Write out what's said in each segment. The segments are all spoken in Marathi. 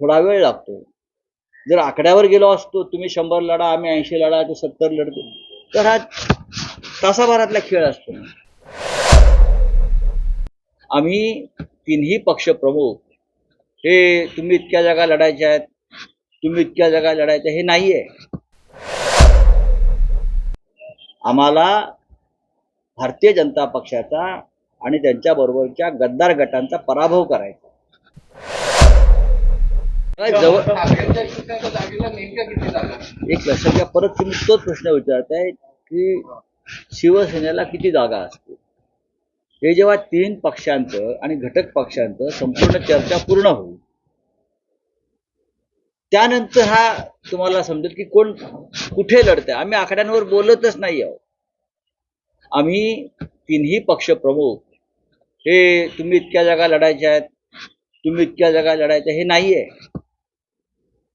थोडा वेळ लागतो. जर आकड्यावर गेलो असतो तुम्ही शंभर लढा आम्ही ऐंशी लढा ते सत्तर लढतो तर हा तासाभरातला खेळ असतो. आम्ही तिन्ही पक्ष प्रमुख हे तुम्ही इतक्या जागा लढायच्या आहेत तुम्ही इतक्या जागा लढायच्या हे नाहीये. आम्हाला भारतीय जनता पक्षाचा आणि त्यांच्याबरोबरच्या गद्दार गटांचा पराभव करायचा एक लक्षात परत तुम्ही तोच प्रश्न विचारताय की शिवसेनेला किती जागा असतील? हे जेव्हा तीन पक्षांचं आणि घटक पक्षांचं संपूर्ण चर्चा पूर्ण होईल त्यानंतर हा तुम्हाला समजेल की कोण कुठे लढतंय. आम्ही आकड्यांवर बोलतच नाही आहोत. आम्ही तिन्ही पक्ष प्रमुख हे तुम्ही इतक्या जागा लढायच्या आहेत तुम्ही इतक्या जागा लढायच्या हे नाहीये.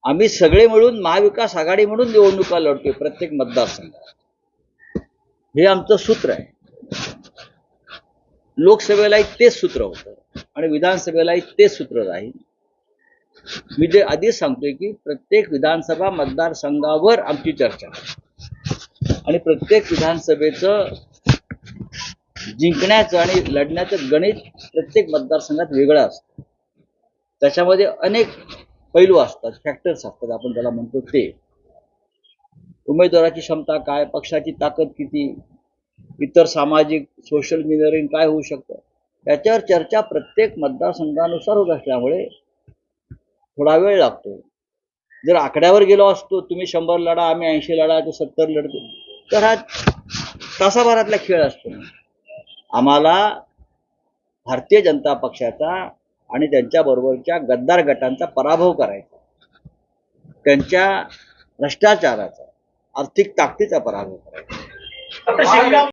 आम्ही सगळे मिळून महाविकास आघाडी म्हणून निवडणुका लढतोय प्रत्येक मतदारसंघात. हे आमचं सूत्र आहे. लोकसभेलाही तेच सूत्र होतं आणि विधानसभेलाही तेच सूत्र राहील. मी जे आधीच सांगतोय की प्रत्येक विधानसभा मतदारसंघावर आमची चर्चा आणि प्रत्येक विधानसभेचं जिंकण्याचं आणि लढण्याचं गणित प्रत्येक मतदारसंघात वेगळं असतं. त्याच्यामध्ये अनेक पैलू असतात फॅक्टर्स असतात आपण त्याला म्हणतो ते. उमेदवाराची क्षमता काय पक्षाची ताकद किती इतर सामाजिक सोशल इंजिनिअरिंग काय होऊ शकतं? याच्यावर चर्चा प्रत्येक मतदारसंघानुसार होत असल्यामुळे थोडा वेळ लागतो. जर आकड्यावर गेलो असतो तुम्ही शंभर लढा आम्ही ऐंशी लढा ते सत्तर लढतो तर हा तासाभरातला खेळ असतो. आम्हाला भारतीय जनता पक्षाचा आणि त्यांच्याबरोबरच्या गद्दार गटांचा पराभव करायचा. त्यांच्या भ्रष्टाचाराचा आर्थिक ताकदीचा पराभव करायचा.